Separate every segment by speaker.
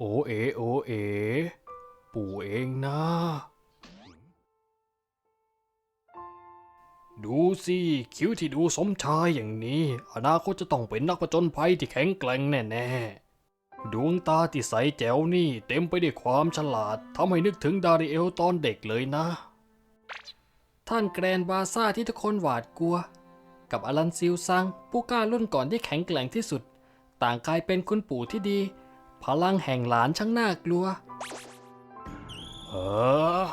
Speaker 1: โอเอโอเอ ปู่เองนะ ดูสิคิ้วที่ดูสมชายอย่างนี้ อนาคตจะต้องเป็นนักผจญภัยที่แข็งแกร่งแน่ๆ ดวงตาที่ใสแจ๋วนี่เต็มไปด้วยความฉลาดทำให้นึกถึงดาริเอลตอนเด็กเลยนะ ท่านแกรนบาซ่าที่ทุกคนหวาดกลัว กับอลันซิลซัง ผู้กล้ารุ่นก่อนที่แข็งแกร่งที่สุด ต่างกลายเป็นคุณปู่ที่ดี พลังแห่งหลานช่างน่ากลัว เออ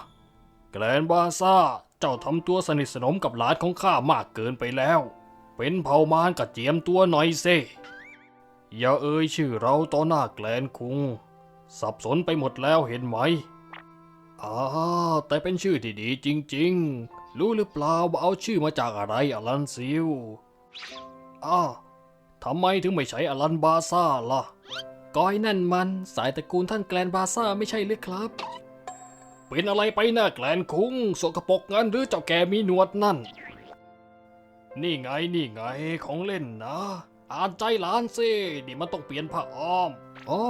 Speaker 1: แกรนบาซ่า เจ้าทำตัวสนิทสนมกับหลานของข้ามากเกินไปแล้ว เป็นเผ่ามารก็เจียมตัวหน่อยเซอย่าเอ่ยชื่อเราต่อหน้าแกลนคุง สับสนไปหมดแล้วเห็นไหมอ้าแต่เป็นชื่อที่ดีจริง ๆ รู้หรือเปล่าว่าเอาชื่อมาจากอะไรอลันซิลอ้าทำไมถึงไม่ใช้อลันบาซ่าล่ะ ก้อยนั่นมัน สายตระกูลท่านแกลนบาซ่าไม่ใช่หรือครับ เป็นอะไรไปน้าแกลนคุงสกปรกงั้นหรือเจ้าแกมีหนวดนั่น นี่ไงนี่ไงของเล่นนะ อ่านใจหลานสินี่มันต้องเปลี่ยนผ้าอ้อมโอ้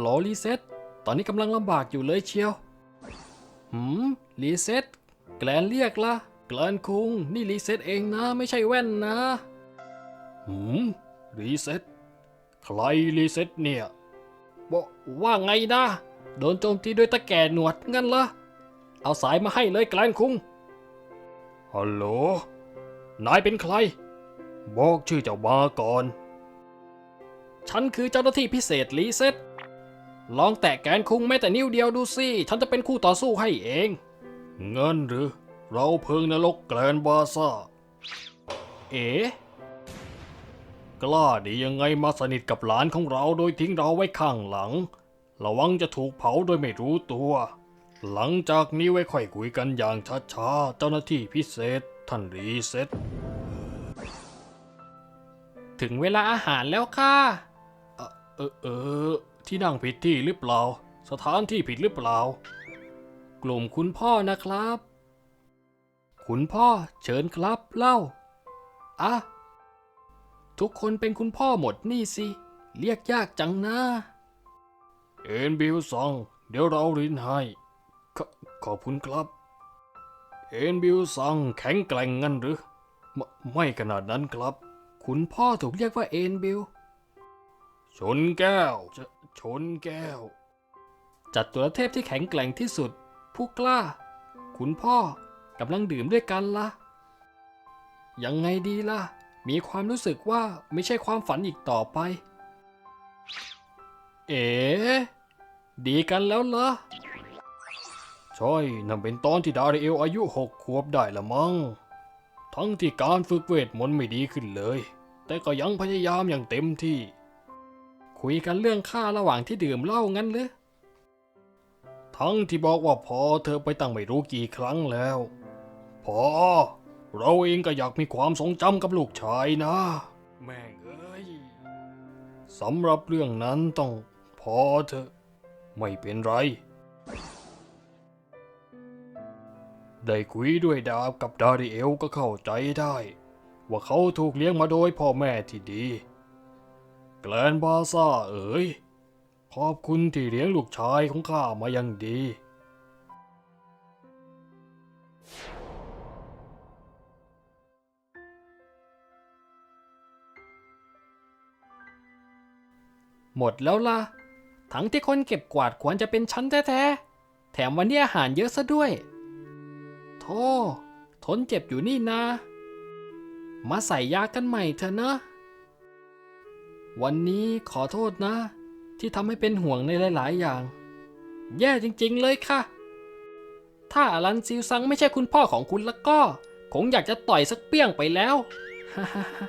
Speaker 1: หลอรีเซ็ตตอนนี้กำลังลำบากอยู่เลยเชียวหืมรีเซ็ตแกลนเรียกละแกลนคุง นี่รีเซ็ตเองนะ ไม่ใช่แว่นนะหืมรีเซ็ต ใครรีเซ็ตเนี่ยบอกว่าไงนะ โดนโจมตีด้วยตะแก่หนวดงั้นละเอาสายมาให้เลยแกลนคุง ฮัลโหล นายเป็นใคร บอกชื่อเจ้ามาก่อน ฉันคือเจ้าหน้าที่พิเศษรีเซ็ตลองแตะแกนคุงแม้แต่นิ้วเดียวดูสิ ฉันจะเป็นคู่ต่อสู้ให้เอง เงินหรือ เราเพิงนรกแกลนบาซ่า เอ๋ กล้าดียังไงมาสนิทกับหลานของเราโดยทิ้งเราไว้ข้างหลัง ระวังจะถูกเผาโดยไม่รู้ตัว หลังจากนี้ไว้ค่อยคุยกันอย่างช้าๆ เจ้าหน้าที่พิเศษ ท่านรีเซ็ตถึงเวลาอาหารแล้วค่ะ เออเออ ที่นั่งผิดที่หรือเปล่า สถานที่ผิดหรือเปล่า กลุ่มคุณพ่อนะครับ คุณพ่อเชิญครับเล่า อะ ทุกคนเป็นคุณพ่อหมดนี่สิ เรียกยากจังนะเอ็นบิวซองเดี๋ยวเรารินให้ขอขอบคุณครับ เอ็นบิวซังแข็งแกร่งงั้นหรือไม่ไม่ขนาดนั้นครับ คุณพ่อถูกเรียกว่าเอ็นบิว ชนแก้วจะชนแก้ว จัดตัวเทพที่แข็งแกร่งที่สุด ผู้กล้า คุณพ่อ กำลังดื่มด้วยกันละ่ะ ยังไงดีล่ะ มีความรู้สึกว่าไม่ใช่ความฝันอีกต่อไป เอ๋ดีกันแล้วเหรอ ใช่นั่นเป็นตอนที่ดาริเอลอายุหกขวบได้ละมั้ง ทั้งที่การฝึกเวทมนต์ไม่ดีขึ้นเลย แต่ก็ยังพยายามอย่างเต็มที่ คุยกันเรื่องค่าระหว่างที่ดื่มเหล้างั้นหรือทั้งที่บอกว่าพอเธอไปตั้งไม่รู้กี่ครั้งแล้ว พอ เราเองก็อยากมีความทรงจำกับลูกชายนะ แม่งเอ้ยสำหรับเรื่องนั้นต้องพอเธอะ ไม่เป็นไร ได้คุยด้วยดาบกับดาริเอลก็เข้าใจได้ ว่าเขาถูกเลี้ยงมาโดยพ่อแม่ที่ดี แกลนบาซ่าเอ๋ยขอบคุณที่เลี้ยงลูกชายของข้ามาอย่างดี หมดแล้วล่ะ ทั้งที่คนเก็บกวาดควรจะเป็นฉันแท้ๆ แถมวันนี้อาหารเยอะซะด้วย โธ่ทนเจ็บอยู่นี่นะ มาใส่ยากันใหม่เถอะนะ วันนี้ขอโทษนะ ที่ทำให้เป็นห่วงในหลาย ๆ อย่าง แย่จริง ๆ เลยค่ะ ถ้าอลันซิลซังไม่ใช่คุณพ่อของคุณแล้วก็ คงอยากจะต่อยสักเปี้ยงไปแล้วฮ่าฮ่าฮ่า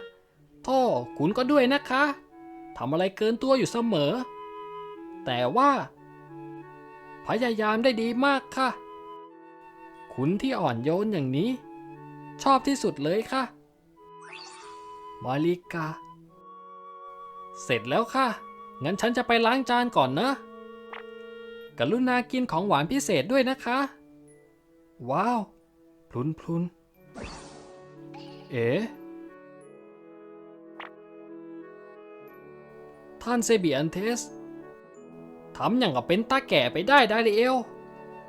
Speaker 1: โธ่คุณก็ด้วยนะคะ ทำอะไรเกินตัวอยู่เสมอ แต่ว่า พยายามได้ดีมากค่ะ คุณที่อ่อนโยนอย่างนี้ ชอบที่สุดเลยค่ะ มาริกา เสร็จแล้วค่ะ งั้นฉันจะไปล้างจานก่อนนะ กรุณากินของหวานพิเศษด้วยนะคะ ว้าว พลุนพลุนเอ๋ ท่านเซเบียนเทสทำอย่างกับเป็นตาแก่ไปได้ไดเรเอล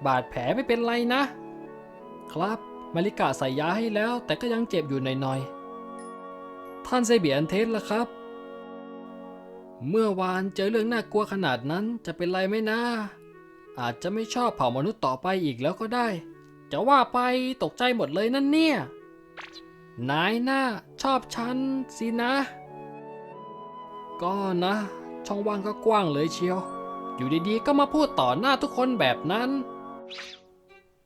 Speaker 1: บาดแผลไม่เป็นไรนะ ครับมาริกาใส่ยาให้แล้วแต่ก็ยังเจ็บอยู่หน่อยๆ ท่านเซเบียนเทสล่ะครับ เมื่อวานเจอเรื่องน่ากลัวขนาดนั้นจะเป็นไรไหมนะ อาจจะไม่ชอบเผ่ามนุษย์ต่อไปอีกแล้วก็ได้ จะว่าไปตกใจหมดเลยนั่นเนี่ย นายหน่าชอบฉันสินะ ก็นะ ช่องว่างก็กว้างเลยเชียว อยู่ดีๆ ก็มาพูดต่อหน้าทุกคนแบบนั้น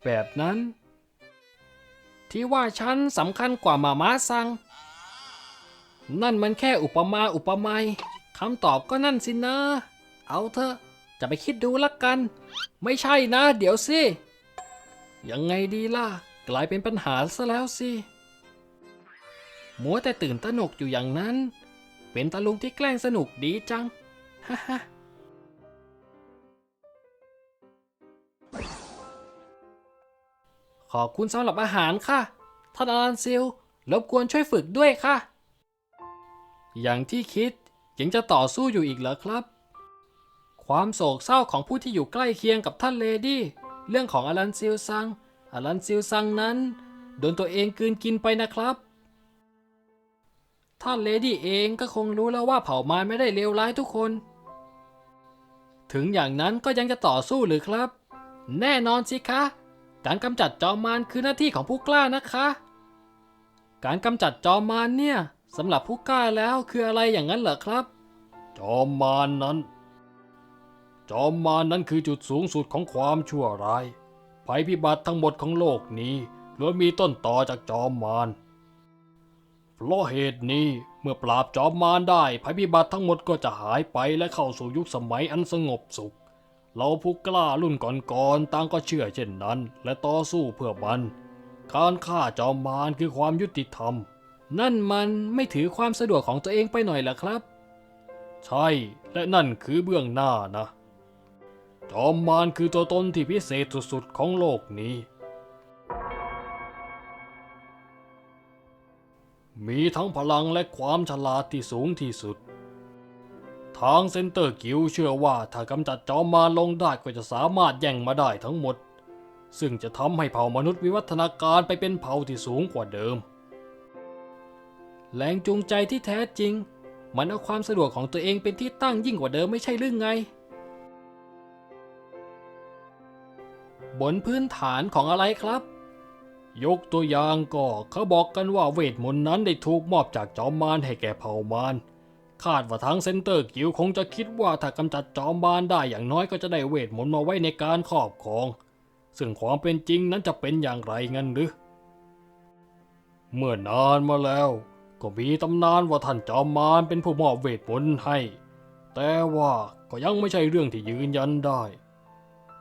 Speaker 1: แบบนั้น ที่ว่าฉันสำคัญกว่ามาม้าซัง นั่นมันแค่อุปมาอุปไมยคำตอบก็นั่นสินะ เอาเถอะ จะไปคิดดูละกัน ไม่ใช่นะ เดี๋ยวสิ ยังไงดีล่ะ กลายเป็นปัญหาซะแล้วสิ มัวแต่ตื่นตระหนกอยู่อย่างนั้น เป็นตาลุงที่แกล้งสนุกดีจัง ฮ่าฮ่าขอบคุณสำหรับอาหารค่ะท่านอารันซิลรบกวนช่วยฝึกด้วยค่ะ อย่างที่คิดยังจะต่อสู้อยู่อีกเหรอครับ ความโศกเศร้าของผู้ที่อยู่ใกล้เคียงกับท่านเลดี้ เรื่องของอารันซิลซังอารันซิลซังนั้น โดนตัวเองกืนกินไปนะครับ ท่านเลดี้เองก็คงรู้แล้วว่าเผ่ามารไม่ได้เลวร้ายทุกคน ถึงอย่างนั้นก็ยังจะต่อสู้หรือครับ แน่นอนสิคะ การกำจัดจอมมารคือหน้าที่ของผู้กล้านะคะ การกำจัดจอมมารเนี่ยสำหรับผู้กล้าแล้วคืออะไรอย่างนั้นเหรอครับ จอมมารนั้น จอมมารนั้นคือจุดสูงสุดของความชั่วร้ายภัยพิบัติทั้งหมดของโลกนี้ล้วนมีต้นต่อจากจอมมาร เพราะเหตุนี้เมื่อปราบจอมมารได้ภัยพิบัติทั้งหมดก็จะหายไปและเข้าสู่ยุคสมัยอันสงบสุข เราผู้กล้ารุ่นก่อนๆต่างก็เชื่อเช่นนั้น และต่อสู้เพื่อมัน การฆ่าจอมมารคือความยุติธรรม นั่นมันไม่ถือความสะดวกของตัวเองไปหน่อยหรอครับ ใช่และนั่นคือเบื้องหน้านะ จอมมารคือตัวตนที่พิเศษสุดๆของโลกนี้ มีทั้งพลังและความฉลาดที่สูงที่สุด ทางเซนเตอร์กิลด์เชื่อว่าถ้ากำจัดจอมมารลงได้ก็จะสามารถแย่งมาได้ทั้งหมด ซึ่งจะทำให้เผ่ามนุษย์วิวัฒนาการไปเป็นเผ่าที่สูงกว่าเดิม แรงจูงใจที่แท้จริง มันเอาความสะดวกของตัวเองเป็นที่ตั้งยิ่งกว่าเดิมไม่ใช่หรือไง บนพื้นฐานของอะไรครับ ยกตัวอย่างก็เขาบอกกันว่าเวทมนต์นั้นได้ถูกมอบจากจอมมารให้แก่เผ่ามารคาดว่าทางเซนเตอร์กิลด์คงจะคิดว่าถ้ากำจัดจอมมารได้อย่างน้อยก็จะได้เวทมนต์มาไว้ในการครอบครอง ซึ่งความเป็นจริงนั้นจะเป็นอย่างไรงั้นหรือ เมื่อนานมาแล้ว ก็มีตำนานว่าท่านจอมมารเป็นผู้มอบเวทมนต์ให้ แต่ว่าก็ยังไม่ใช่เรื่องที่ยืนยันได้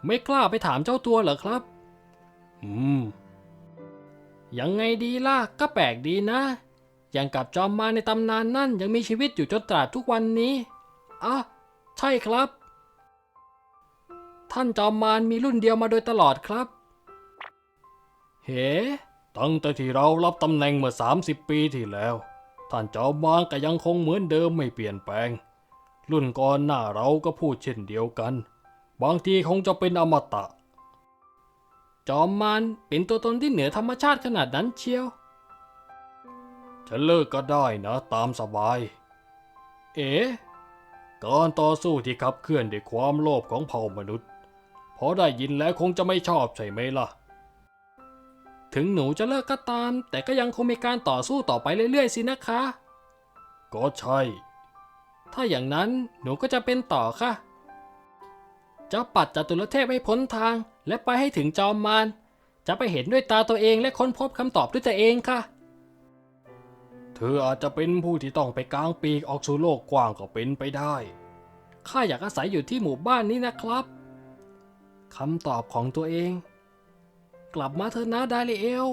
Speaker 1: ไม่กล้าไปถามเจ้าตัวเหรอครับ อืม ยังไงดีล่ะก็แปลกดีนะ อย่างกับจอมมารในตำนานนั่นยังมีชีวิตอยู่จนตราบทุกวันนี้อะใช่ครับ ท่านจอมมารมีรุ่นเดียวมาโดยตลอดครับ เฮ้ตั้งแต่ที่เรารับตำแหน่งเมื่อ 30 ปีที่แล้ว ท่านจอมมารก็ยังคงเหมือนเดิมไม่เปลี่ยนแปลง รุ่นก่อนหน้าเราก็พูดเช่นเดียวกัน บางทีคงจะเป็นอมตะ จอมมารเป็นตัวตนที่เหนือธรรมชาติขนาดนั้นเชียวจะเลิกก็ได้นะตามสบาย เอ๋การต่อสู้ที่ขับเคลื่อนด้วยความโลภของเผ่ามนุษย์ พอได้ยินแล้วคงจะไม่ชอบใช่ไหมล่ะ ถึงหนูจะเลิกก็ตาม แต่ก็ยังคงมีการต่อสู้ต่อไปเรื่อยๆสินะคะ ก็ใช่ ถ้าอย่างนั้นหนูก็จะเป็นต่อค่ะ จะปัดจตุรเทพให้พ้นทาง และไปให้ถึงจอมมารจะไปเห็นด้วยตาตัวเองและค้นพบคำตอบด้วยตัวเองค่ะ เธออาจจะเป็นผู้ที่ต้องไปกลางปีกออกสู่โลกกว้างก็เป็นไปได้ ข้าอยากอาศัยอยู่ที่หมู่บ้านนี้นะครับ คำตอบของตัวเอง กลับมาเถอะนะดาริเอล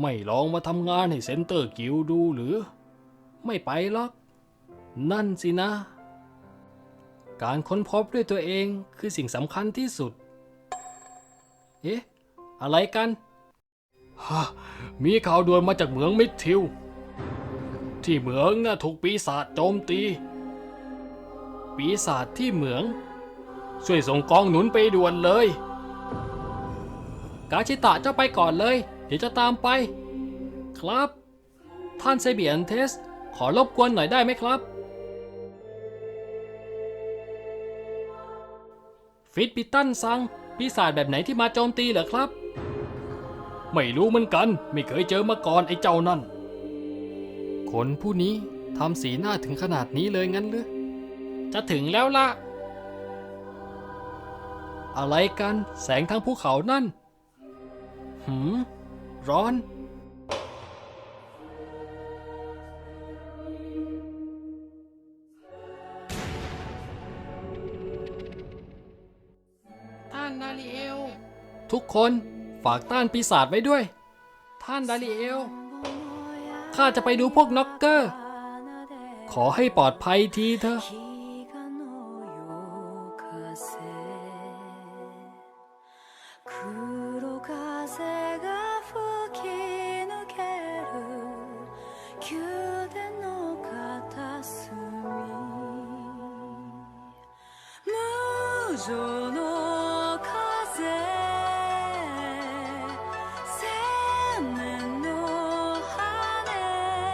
Speaker 1: ไม่ลองมาทำงานให้เซ็นเตอร์กิลด์ดูหรือ ไม่ไปหรอก นั่นสินะ การค้นพบด้วยตัวเองคือสิ่งสำคัญที่สุด เอ๊ะ อะไรกันฮะมีข่าวด่วนมาจากเหมืองมิดทิว ที่เหมืองน่ะถูกปีศาจโจมตี ปีศาจที่เหมือง ช่วยส่งกองหนุนไปด่วนเลย กาชิตะเจ้าไปก่อนเลย เดี๋ยวจะตามไป ครับ ท่านเซเบียนเทส ขอรบกวนหน่อยได้ไหมครับ ฟิตปิตันซังปีศาจแบบไหนที่มาโจมตีเหรอครับ ไม่รู้เหมือนกัน ไม่เคยเจอมาก่อนไอ้เจ้านั่น คนผู้นี้ทำสีหน้าถึงขนาดนี้เลยงั้นหรือจะถึงแล้วละอะไรกันแสงทางภูเขานั่น หืม ร้อน ทุกคนฝากต้านปีศาจไว้ด้วย ท่านดาริเอล ข้าจะไปดูพวกน็อกเกอร์ ขอให้ปลอดภัยทีเถอะ
Speaker 2: の